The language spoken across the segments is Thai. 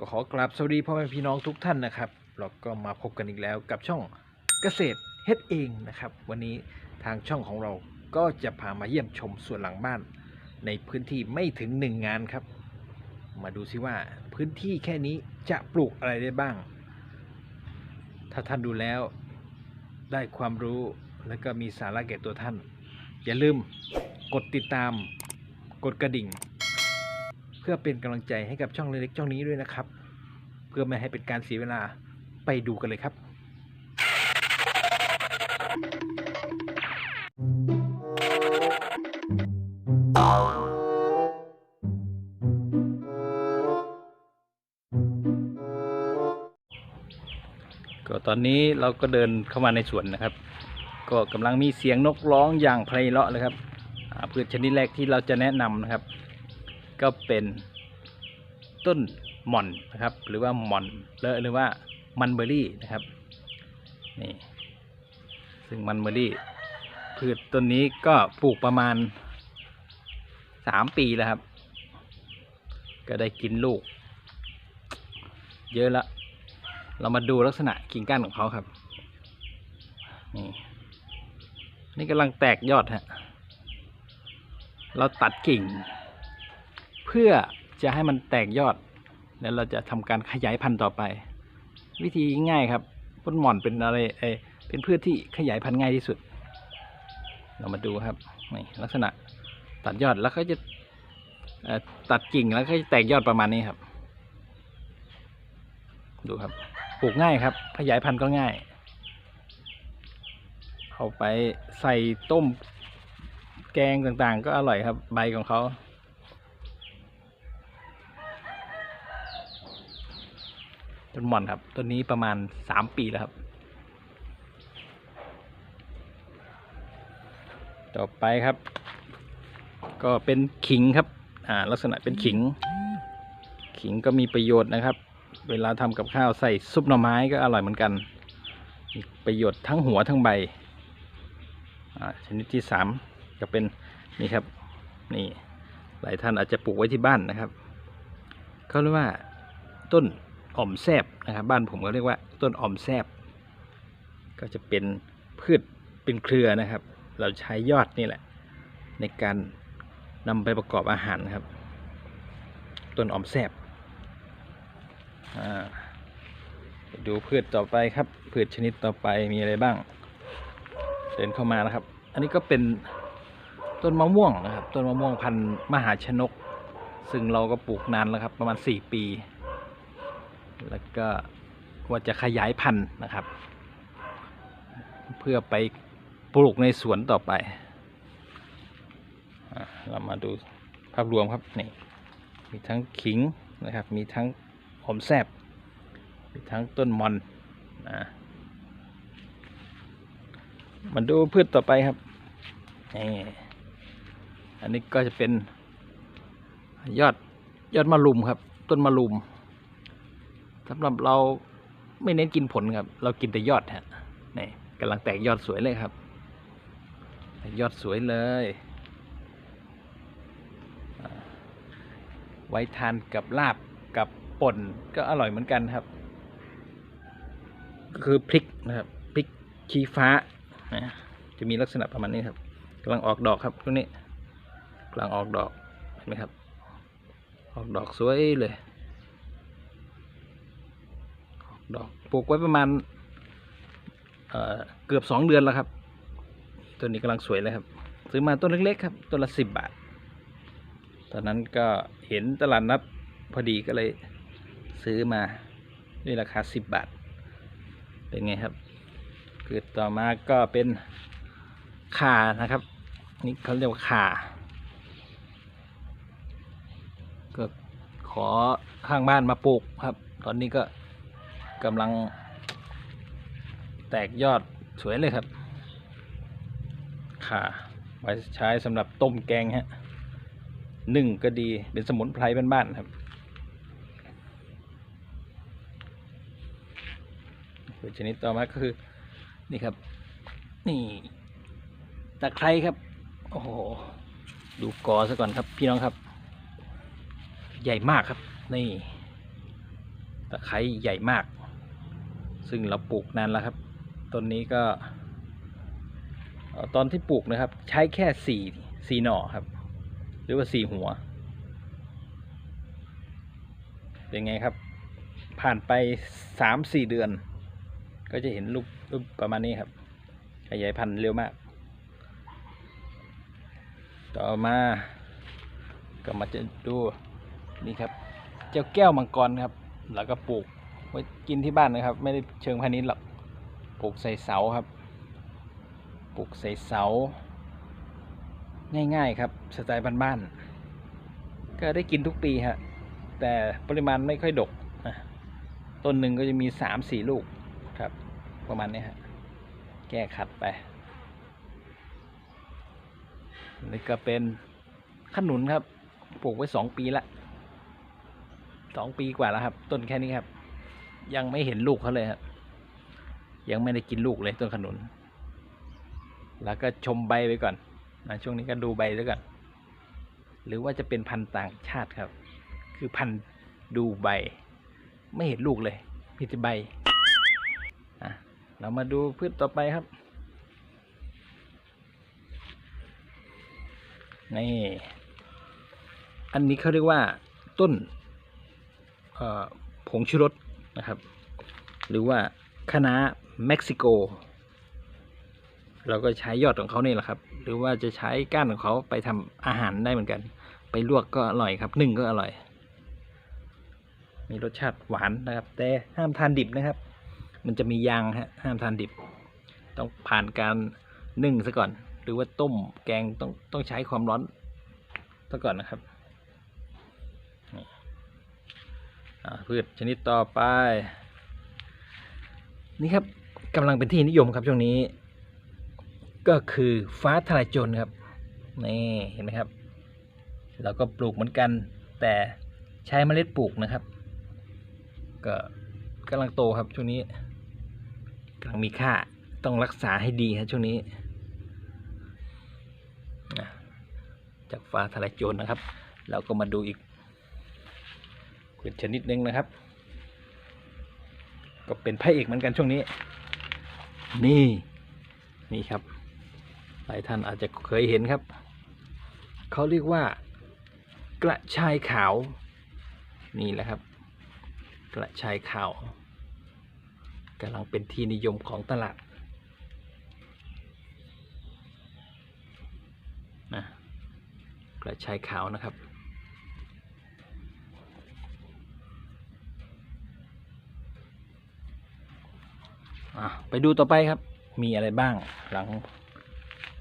ก็ขอกราบสวัสดีพ่อแม่พี่น้องทุกท่านนะครับเราก็มาพบกันอีกแล้วกับช่องเกษตรเฮ็ดเองนะครับ วันนี้ทางช่องของเราก็จะพามาเยี่ยมชมสวนหลังบ้าน ในพื้นที่ไม่ถึงหนึ่งงานครับ มาดูซิว่าพื้นที่แค่นี้จะปลูกอะไรได้บ้าง ถ้าท่านดูแล้วได้ความรู้และก็มีสาระแก่ตัวท่าน อย่าลืมกดติดตาม กดกระดิ่ง พื่อเป็นกำลังใจให้กับช่องเล็กๆช่องนี้ด้วยนะครับ เพื่อไม่ให้เป็นการเสียเวลาไปดูกันเลยครับก็ตอนนี้เราก็เดินเข้ามาในสวนนะครับ ก็กำลังมีเสียงนกร้องอย่างไพเราะเลยครับอ่าพืชชนิดแรกที่เราจะแนะนำนะครับ ก็เป็นต้นหม่อนนะครับ หรือว่าหม่อนเลอะหรือว่ามันเบอรี่นะครับนี่ซึ่งมันเบอรี่พืชต้นนี้ก็ปลูกประมาณสามปีแล้วครับ ก็ได้กินลูก เยอะละ เรามาดูลักษณะกิ่งก้านของเขาครับ นี่ นี่กำลังแตกยอดฮะ เราตัดกิ่ง เพื่อจะให้มันแตกยอด แล้วเราจะทำการขยายพันธุ์ต่อไป วิธีง่ายครับต้นหม่อนเป็นอะไรเอเป็นพืชที่ขยายพันธุ์ง่ายที่สุด เรามาดูครับนี่ลักษณะตัดยอดแล้วก็จะตัดกิ่งแล้วก็จะแตกยอดประมาณนี้ครับ ดูครับปลูกง่ายครับ ขยายพันธุ์ก็ง่าย เอาไปใส่ต้มแกงต่างๆ ก็อร่อยครับ ใบของเขา ต้นหม่อนครับต้นนี้ประมาณสามปีแล้วครับ ต่อไปครับ ก็เป็นขิงครับอ่าลักษณะเป็นขิง ขิงก็มีประโยชน์นะครับ เวลาทำกับข้าวใส่ซุปหน่อไม้ก็อร่อยเหมือนกันมีประโยชน์ทั้งหัวทั้งใบอ่าชนิดที่สามก็เป็นนี่ครับนี่หลายท่านอาจจะปลูกไว้ที่บ้านนะครับเขาเรียกว่าต้น อ่อมแซบนะครับบ้านผมก็เรียกว่าต้นอ่อมแซบก็จะเป็นพืชเป็นเครือนะครับ เราใช้ยอดนี่แหละ ในการนำไปประกอบอาหารครับ ต้นอ่อมแซบดูพืชต่อไปครับ พืชชนิดต่อไปมีอะไรบ้าง เดินเข้ามานะครับ อันนี้ก็เป็นต้นมะม่วงนะครับ ต้นมะม่วงพันธุ์มหาชนก ซึ่งเราก็ปลูกนานแล้วครับ ประมาณ 4 ปี แล้วก็ว่าจะขยายพันธุ์นะครับ เพื่อไปปลูกในสวนต่อไป เรามาดูภาพรวมครับนี่มีทั้งขิงนะครับ มีทั้งหอมแซบมีทั้งต้นมอนนะมาดูพืชต่อไปครับนี่อันนี้ก็จะเป็นยอดยอดมะลุมครับ ต้นมะลุม สำหรับเราไม่เน้นกินผลครับ เรากินแต่ยอดฮะนี่กำลังแตกยอดสวยเลยครับ ยอดสวยเลย ไว้ทานกับลาบกับป่นก็อร่อยเหมือนกันครับก็คือพริกนะครับพริกชี้ฟ้านะจะมีลักษณะประมาณนี้ครับกำลังออกดอกครับตรงนี้กำลังออกดอกเห็นไหมครับ ออกดอกสวยเลยออก ดอกปลูกไว้ประมาณเเกือบสองเดือนแล้วครับ ต้นนี้กำลังสวยเลยครับ ซื้อมาต้นเล็กๆครับต้นละสิบบาท ตอนนั้นก็เห็นตลาดนัดพอดีก็เลยซื้อมาด้วยราคาสิบบาท เป็นไงครับพืชต่อมาก็เป็นขานะครับ นี่เขาเรียกว่าข่าก็ขอข้างบ้านมาปลูกครับ ตอนนี้ก็ กำลังแตกยอดสวยเลยครับข่าไว้ใช้สำหรับต้มแกงฮะนึ่งก็ดีเป็นสมุนไพรบ้านๆครับพืชชนิดต่อมาก็คือ นี่ครับ นี่ตะไคร้ครับ โอ้โห ดูกอซะก่อนครับ พี่น้องครับ ใหญ่มากครับ นี่ตะไคร้ใหญ่มาก ซึ่งเราปลูกนานแล้วครับต้นนี้ก็ ตอนที่ปลูกนะครับ ใช้แค่สี่สี่หน่อครับ หรือว่าสี่หัว เป็นไงครับ ผ่านไปสามสี่เดือน ก็จะเห็นลูกลูกประมาณนี้ครับขยายพันธุ์เร็วมาก ต่อมาก็มาจะดูนี่ครับ เจ้าแก้วมังกรครับ แล้วก็ปลูก ไว้กินที่บ้านนะครับ ไม่ได้เชิงพาณิชย์หรอกปลูกใส่เสาครับปลูกใส่เสา ง่ายๆครับสไตล์บ้านๆก็ได้กินทุกปีฮะแต่ปริมาณไม่ค่อยดกต้นหนึ่งก็จะมีสามสี่ลูกครับ ประมาณนี้ฮะแก้ขัดไปนี่ก็เป็นขนุนครับ ปลูกไว้สองปีละสองปีกว่าแล้วครับ ต้นแค่นี้ครับ ยังไม่เห็นลูกเขาเลยครับยังไม่ได้กินลูกเลยต้นขนุน แล้วก็ชมใบไปก่อนนะช่วงนี้ก็ดูใบแล้วก่อนหรือว่าจะเป็นพันธุ์ต่างชาติครับ คือพันธุ์ดูใบ ไม่เห็นลูกเลยมีแต่ใบอะเรามาดูพืชต่อไปครับนี่อันนี้เขาเรียกว่าต้นผงชูรส นะครับ หรือว่าคณะเม็กซิโก เราก็ใช้ยอดของเขาเนี่แหละครับ หรือว่าจะใช้ก้านของเขาไปทำอาหารได้เหมือนกัน ไปลวกก็อร่อยครับนึ่งก็อร่อย มีรสชาติหวานนะครับ แต่ห้ามทานดิบนะครับ มันจะมียางฮะห้ามทานดิบ ต้องผ่านการนึ่งซะก่อน หรือว่าต้มแกงต้องต้องใช้ความร้อนซะก่อนนะครับนี่อ่า พืชชนิดต่อไป นี่ครับกำลังเป็นที่นิยมครับช่วงนี้ ก็คือฟ้าทลายโจรครับนี่เห็นไหมครับ เราก็ปลูกเหมือนกัน แต่ใช้เมล็ดปลูกนะครับ ก็กำลังโตครับช่วงนี้กำลังมีค่าต้องรักษาให้ดีครับช่วงนี้จากฟ้าทลายโจรนะครับ เราก็มาดูอีก พืชชนิดหนึ่งนะครับ ก็เป็นพระเอกเหมือนกันช่วงนี้ นี่นี่ครับ หลายท่านอาจจะเคยเห็นครับ เขาเรียกว่า กระชายขาว นี่แหละครับ กระชายขาวกำลังเป็นที่นิยมของตลาดนะกระชายขาวนะครับ อะไปดูต่อไปครับ มีอะไรบ้างหลัง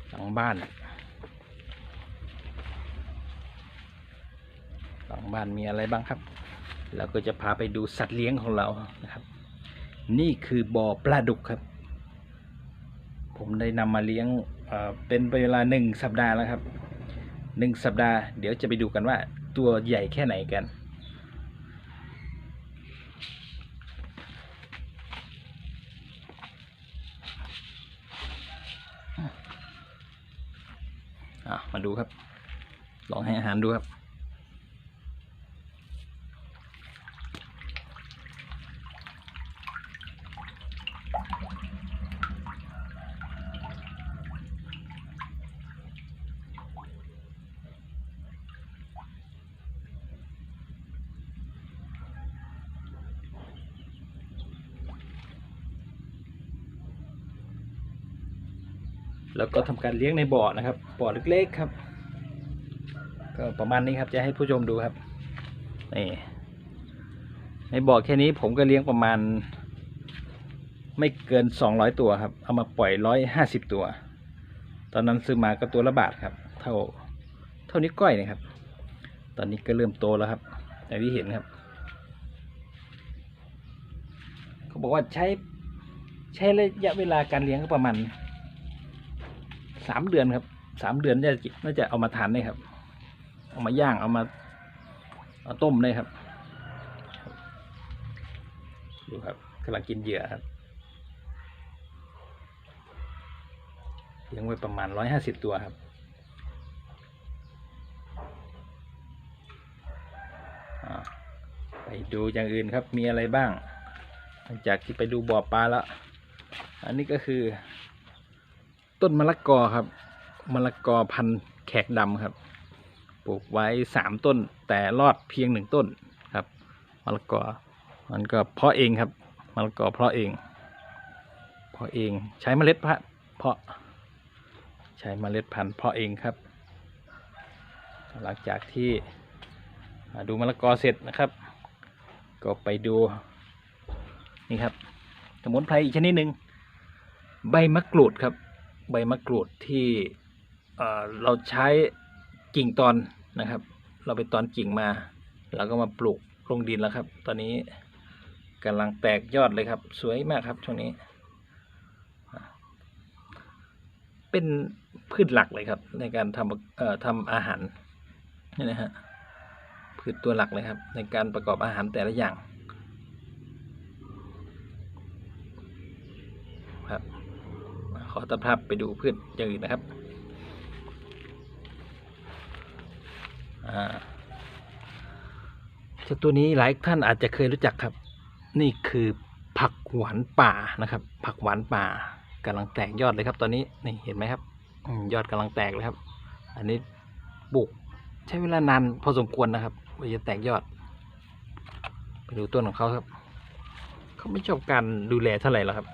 หลังบ้าน หลังบ้านมีอะไรบ้างครับเราก็จะพาไปดูสัตว์เลี้ยงของเรานะครับ นี่คือบ่อปลาดุกครับ ผมได้นำมาเลี้ยงเอ่อเป็นเวลาหนึ่งสัปดาห์แล้วครับหนึ่งสัปดาห์ เดี๋ยวจะไปดูกันว่าตัวใหญ่แค่ไหนกัน มาดูครับ ลองให้อาหารดูครับ แล้วก็ทำการเลี้ยงในบ่อนะครับ บ่อเล็กๆครับ ก็ประมาณนี้ครับจะให้ผู้ชมดูครับนี่ในบ่อแค่นี้ผมก็เลี้ยงประมาณ ไม่เกินสองร้อยตัวครับ เอามาปล่อยร้อยห้าสิบตัว ตอนนั้นซื้อมาก็ตัวละบาทครับ เท่าเท่านี้ก้อยนะครับ ตอนนี้ก็เริ่มโตแล้วครับอย่างที่เห็นครับเขาบอกว่าใช้ใช้ระยะเวลาการเลี้ยงก็ประมาณ สามเดือนครับสามเดือนน่าจะน่าจะเอามาทานได้ครับ เอามาย่างเอามาเอาต้มได้ครับ ดูครับกำลังกินเหยื่อครับเลี้ยงไว้ประมาณร้อยห้าสิบตัวครับไปดูอย่างอื่นครับมีอะไรบ้างหลังจากที่ไปดูบ่อปลาแล้ว อันนี้ก็คือ ต้นมะละกอครับมะละกอพันธุ์แขกดำครับ ปลูกไว้สามต้น แต่รอดเพียงหนึ่งต้นครับมะละกอมันก็เพาะเองครับมะละกอเพาะเองเพาะเองใช้เมล็ดพันเพาะ ใช้เมล็ดพันธุ์เพาะเองครับ หลังจากที่ดูมะละกอเสร็จนะครับ ก็ไปดูนี่ครับสมุนไพรอีกชนิดหนึ่งใบมะกรูดครับ ใบมะกรูดที่เราใช้กิ่งตอนนะครับ เราไปตอนกิ่งมาแล้วก็มาปลูกลงดินแล้วครับ ตอนนี้กำลังแตกยอดเลยครับ สวยมากครับช่วงนี้ เป็นพืชหลักเลยครับ ในการทำทำอาหารนี่นะฮะพืชตัวหลักเลยครับ ในการประกอบอาหารแต่ละอย่าง ครับ ข อตัดภาพไปดูพืชอย่างอื่นนะครับเจ้าตัวนี้หลายท่านอาจจะเคยรู้จักครับ นี่คือผักหวานป่านะครับ ผักหวานป่ากำลังแตกยอดเลยครับ ตอนนี้นี่เห็นไหมครับยอดกำลังแตกเลยครับ อันนี้ปลูกใช้เวลานานพอสมควรนะครับกว่าจะแตกยอด ไปดูต้นของเขาครับ เขาไม่ชอบการดูแลเท่าไหร่หรอกครับ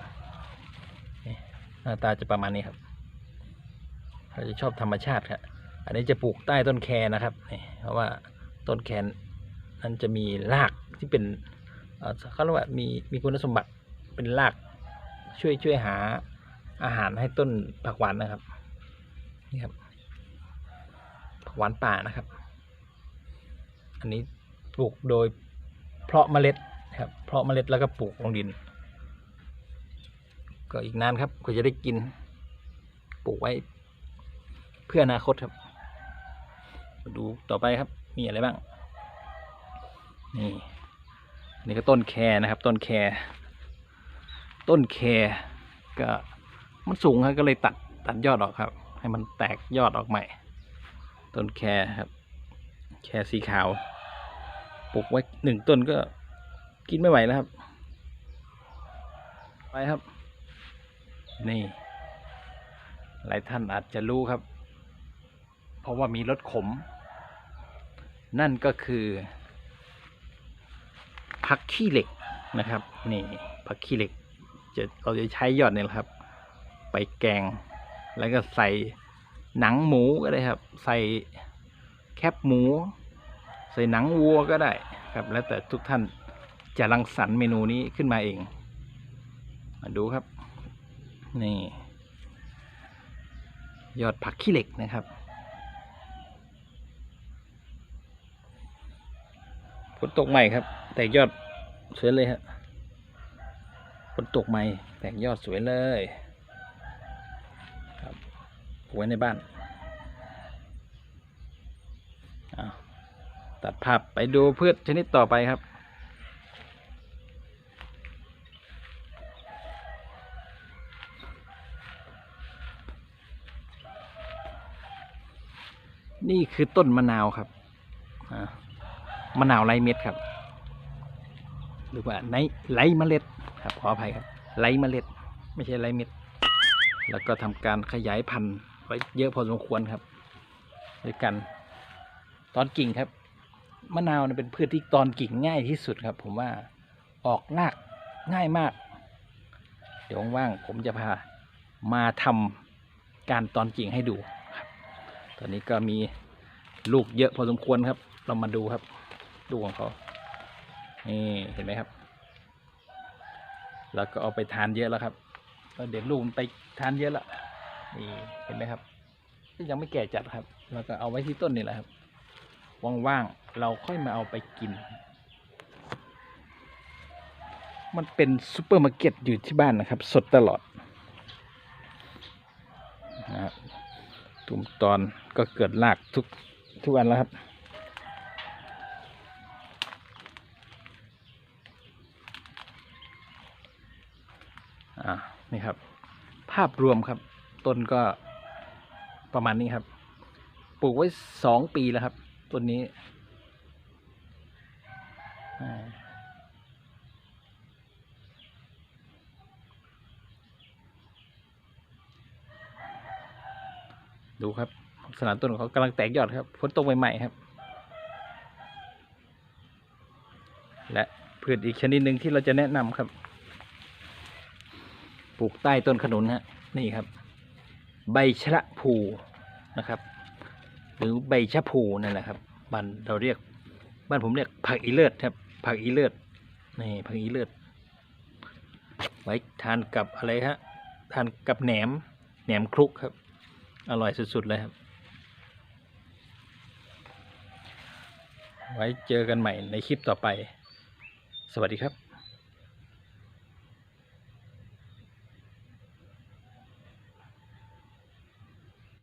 หน้าตาจะประมาณนี้ครับเขาจะชอบธรรมชาติครับอันนี้จะปลูกใต้ต้นแคนะครับนี่เพราะว่าต้นแคนนั้นจะมีรากที่เป็นเอ่อเขาเรียกว่ามีมีคุณสมบัติเป็นรากช่วยช่วยหาอาหารให้ต้นผักหวานนะครับนี่ครับผักหวานป่านะครับ อันนี้ปลูกโดยเพาะเมล็ดครับเพาะเมล็ดแล้วก็ปลูกลงดิน ก็อีกนานครับกว่าจะได้กิน ปลูกไว้ เพื่ออนาคตครับมาดูต่อไปครับ มีอะไรบ้าง นี่นนี่ก็ต้นแคนะครับ ต้นแคต้นแคก็มันสูงครับก็เลยตัดตัดยอดออกครับ ให้มันแตกยอดออกใหม่ ต้นแคครับ แคสีขาวปลูกไว้หนึ่งต้นก็กินไม่ไหวแล้วครับ ไปครับ นี่ หลายท่านอาจจะรู้ครับ เพราะว่ามีรสขม นั่นก็คือผักขี้เหล็กนะครับ นี่ผักขี้เหล็กจะเราจะใช้ยอดเนี่ยแหละครับ ไปแกง แล้วก็ใส่หนังหมูก็ได้ครับ ใส่แคบหมู ใส่หนังวัวก็ได้ครับ แล้วแต่ทุกท่านจะรังสรรค์เมนูนี้ขึ้นมาเอง มาดูครับ นี่ ยอดผักขี้เหล็กนะครับ ฝนตกใหม่ครับ แตกยอดสวยเลยฮะฝนตกใหม่ แตกยอดสวยเลยครับปลูกไว้ในบ้านตัดภาพไปดูพืชชนิดต่อไปครับ นี่คือต้นมะนาวครับมะนาวไรเม็ดครับ หรือว่าไนไรเมล็ดครับขออภัยครับไรเมล็ด ไม่ใช่ไรเม็ด แล้วก็ทำการขยายพันธุ์ไว้เยอะพอสมควรครับด้วยกัน ตอนกิ่งครับมะนาวเป็นพืชที่ตอนกิ่งง่ายที่สุดครับ ผมว่าออกรากง่ายมาก เดี๋ยวว่างๆผมจะพามาทำการตอนกิ่งให้ดู ตอนนี้ก็มีลูกเยอะพอสมควรครับ เรามาดูครับลูกของเขานี่เห็นไหมครับ แล้วก็เอาไปทานเยอะแล้วครับเด็ดลูกมันไปทานเยอะแล้วนี่เห็นไหมครับยังไม่แก่จัดครับ แล้วก็เอาไว้ที่ต้นนี่แหละครับ ว่างๆ เราค่อยมาเอาไปกิน มันเป็นซูเปอร์มาร์เก็ตอยู่ที่บ้านนะครับ สดตลอดนะครับ ตุ่มตอนก็เกิดรากทุกทุกวันแล้วครับ อ่า นี่ครับ ภาพรวมครับ ต้นก็ประมาณนี้ครับ ปลูกไว้สองปีแล้วครับ ต้นนี้อ่า ดูครับลักษณะต้นของเขากำลังแตกยอดครับฝนตกใหม่ๆครับ และพืชอีกชนิดหนึ่งที่เราจะแนะนำครับ ปลูกใต้ต้นขนุนฮะนี่ครับ ใบชะพูนะครับ หรือใบชะพูนั่นแหละครับบ้านเราเรียกบ้านผมเรียกผักอีเลิศครับ ผักอีเลิศนี่ผักอีเลิศไว้ทานกับอะไรฮะทานกับแหนมแหนมคลุกครับ อร่อยสุด ๆ เลยครับ ไว้เจอกันใหม่ในคลิปต่อไป สวัสดีครับ